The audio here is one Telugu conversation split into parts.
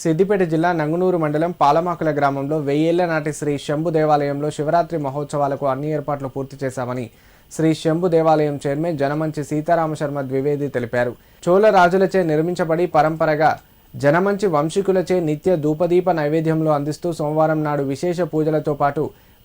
సిద్దిపేట జిల్లా నంగునూరు మండలం పాలమాకుల గ్రామంలో వెయ్యేళ్ళ నాటి శ్రీ శంభు దేవాలయంలో శివరాత్రి మహోత్సవాలకు అన్ని ఏర్పాట్లు పూర్తి చేశామని శ్రీ శంభు దేవాలయం చైర్మన్ జనమంచి సీతారామశర్మ ద్వివేది తెలిపారు. చోళ రాజులచే నిర్మించబడి పరంపరగా జనమంచి వంశీకులచే నిత్య ధూపదీప నైవేద్యంలో అందిస్తూ సోమవారం నాడు విశేష పూజలతో పాటు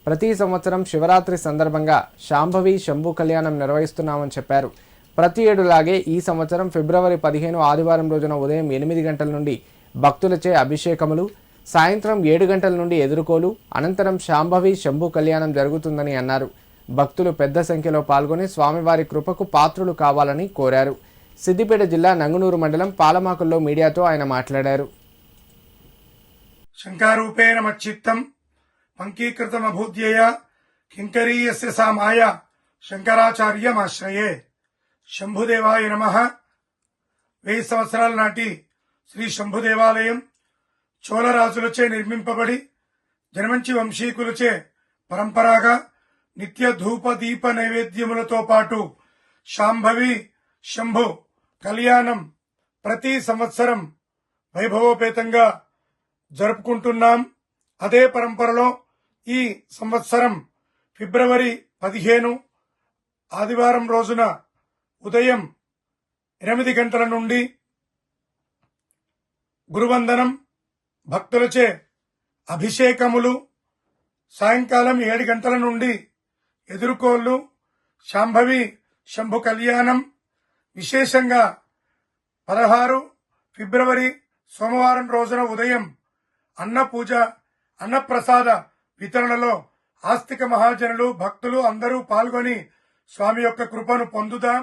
ప్రతి సంవత్సరం శివరాత్రి సందర్భంగా శాంభవి శంభు కళ్యాణం నిర్వహిస్తున్నామని చెప్పారు. ప్రతి ఏడులాగే ఈ సంవత్సరం ఫిబ్రవరి పదిహేను ఆదివారం రోజున ఉదయం ఎనిమిది గంటల నుండి భక్తులచే అభిషేకములు సాయంత్రం ఏడు గంటల నుండి ఎదుర్కోలు అనంతరం శాంభవి శంభు కళ్యాణం జరుగుతుందని అన్నారు. భక్తులు పెద్ద సంఖ్యలో పాల్గొని స్వామివారి కృపకు పాత్రులు కావాలని కోరారు. సిద్దిపేట జిల్లా నంగునూరు మండలం పాలమాకుల్లో మీడియాతో ఆయన మాట్లాడారు. శంకారూపేణ మచ్చిత్తం పంకీకృతమభూద్యయ కింకరీయస్య సా మాయ శంకరాచార్యమాశ్రయే. శంభుదేవాయ నమ. వెయ్యి సంవత్సరాల నాటి శ్రీ శంభు దేవాలయం చోళరాజులచే నిర్మింపబడి జనమంచి వంశీకులచే పరంపరాగా నిత్య ధూప దీప నైవేద్యములతో పాటు శాంభవి శంభు కళ్యాణం ప్రతి సంవత్సరం వైభవోపేతంగా జరుపుకుంటున్నాం. అదే పరంపరలో ఈ సంవత్సరం ఫిబ్రవరి పదిహేను ఆదివారం రోజున ఉదయం ఎనిమిది గంటల నుండి గురువందనం భక్తులచే అభిషేకములు సాయంకాలం ఏడు గంటల నుండి ఎదుర్కోళ్ళు శాంభవి శంభు కళ్యాణం విశేషంగా పదహారు ఫిబ్రవరి సోమవారం రోజున ఉదయం అన్న పూజ అన్నప్రసాద వితరణలో ఆస్తిక మహాజనులు భక్తులు అందరూ పాల్గొని స్వామి యొక్క కృపను పొందుదాం.